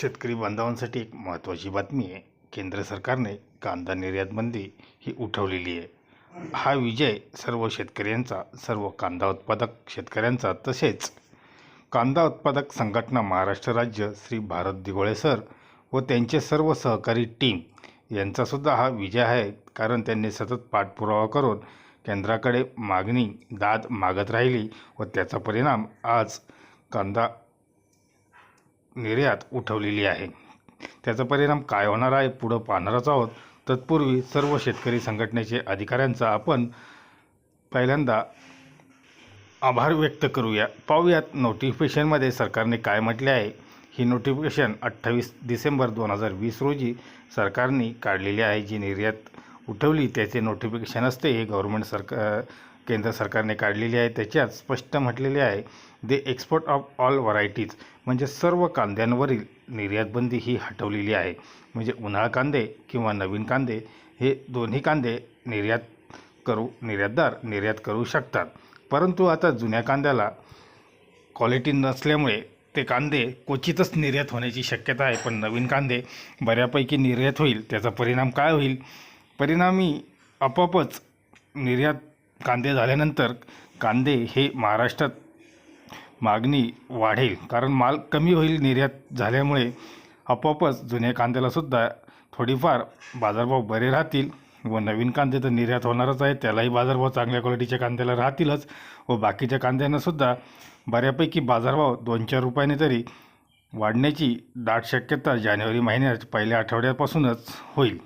शेतकरी बांधवांसाठी एक महत्त्वाची बातमी आहे. केंद्र सरकारने कांदा निर्यातबंदी ही उठवलेली आहे. हा विजय सर्व शेतकऱ्यांचा सर्व कांदा उत्पादक शेतकऱ्यांचा तसेच कांदा उत्पादक संघटना महाराष्ट्र राज्य श्री भारत दिगोळे सर व त्यांचे सर्व सहकारी टीम यांचासुद्धा हा विजय आहे. कारण त्यांनी सतत पाठपुरावा करून केंद्राकडे मागणी दाद मागत राहिली व त्याचा परिणाम आज कांदा निर्यात उठवलेली आहे. त्याचा परिणाम काय होणार आहे पुढं पाहणारच आहोत. तत्पूर्वी सर्व शेतकरी संघटनेचे अधिकाऱ्यांचा आपण पहिल्यांदा आभार व्यक्त करूया. पाहूयात नोटिफिकेशनमध्ये सरकारने काय म्हटले आहे. ही नोटिफिकेशन अठ्ठावीस डिसेंबर दोन हजार वीस रोजी सरकारने काढलेली आहे. जी निर्यात उठवली त्याचे नोटिफिकेशन असते हे गव्हर्मेंट सरकार केंद्र सरकारने काढलेली आहे त्याच्यात स्पष्ट म्हटलेले आहे. The export of all varieties म्हणजे सर्व कांद्यांवरील निर्यातबंदी ही हटवलेली आहे. म्हणजे उन्हाळ कांदे किंवा नवीन कांदे हे दोन्ही कांदे निर्यात करू निर्यातदार निर्यात करू शकतात. परंतु आता जुन्या कांद्याला क्वालिटी नसल्यामुळे ते कांदे क्वचितच निर्यात होण्याची शक्यता आहे. पण नवीन कांदे बऱ्यापैकी निर्यात होईल त्याचा परिणाम काय होईल? परिणामी आपोआपच निर्यात कांदे झाल्यानंतर कांदे हे महाराष्ट्रात मागणी वाढेल. कारण माल कमी होईल निर्यात झाल्यामुळे आपोआपच जुन्या कांद्यालासुद्धा थोडीफार बाजारभाव बरे राहतील व नवीन कांदे तर निर्यात होणारच आहे त्यालाही बाजारभाव चांगल्या क्वालिटीच्या कांद्याला राहतीलच व बाकीच्या कांद्यांनासुद्धा बऱ्यापैकी बाजारभाव दोन चार रुपयाने तरी वाढण्याची दाट शक्यता जानेवारी महिन्यात पहिल्या आठवड्यापासूनच होईल.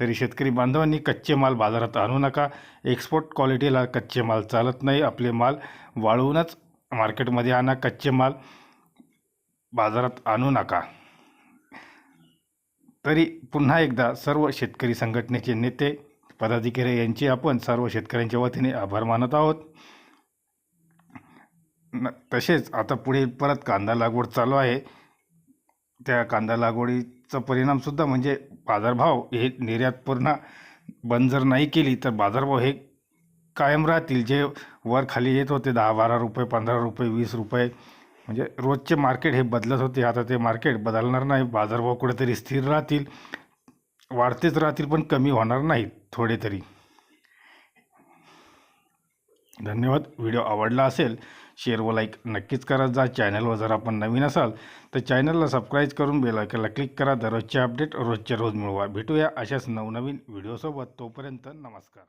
तरी शेतकरी बांधवांनी कच्चे माल बाजारात आणू नका. एक्सपोर्ट क्वालिटीला कच्चे माल चालत नाही. आपले माल वाळवूनच मार्केटमध्ये आणा. कच्चे माल बाजारात आणू नका. तरी पुन्हा एकदा सर्व शेतकरी संघटनेचे नेते पदाधिकारी यांचे आपण सर्व शेतकऱ्यांच्या वतीने आभार मानत आहोत. न तसेच आता पुढे परत कांदा लागवड चालू आहे. त्या कांदा चा परिणामसुद्धा म्हणजे बाजारभाव हे निर्यात पूर्ण बंद जर नाही केली तर बाजारभाव हे कायम राहतील. जे वर खाली येत होते दहा बारा रुपये पंधरा रुपये वीस रुपये म्हणजे रोजचे मार्केट हे बदलत होते. आता ते मार्केट बदलणार नाही. बाजारभाव कुठेतरी स्थिर राहतील. वाढतेच राहतील पण कमी होणार नाहीत थोडे तरी. धन्यवाद. व्हिडिओ आवडला असेल शेअर व लाईक नक्कीच करा. जा चॅनलवर जर आपण नवीन असाल तर चॅनलला सबस्क्राईब करून बेलायकनला क्लिक करा. दररोजचे अपडेट रोजच्या रोज मिळवा. भेटूया अशाच नवनवीन व्हिडिओसोबत तोपर्यंत नमस्कार.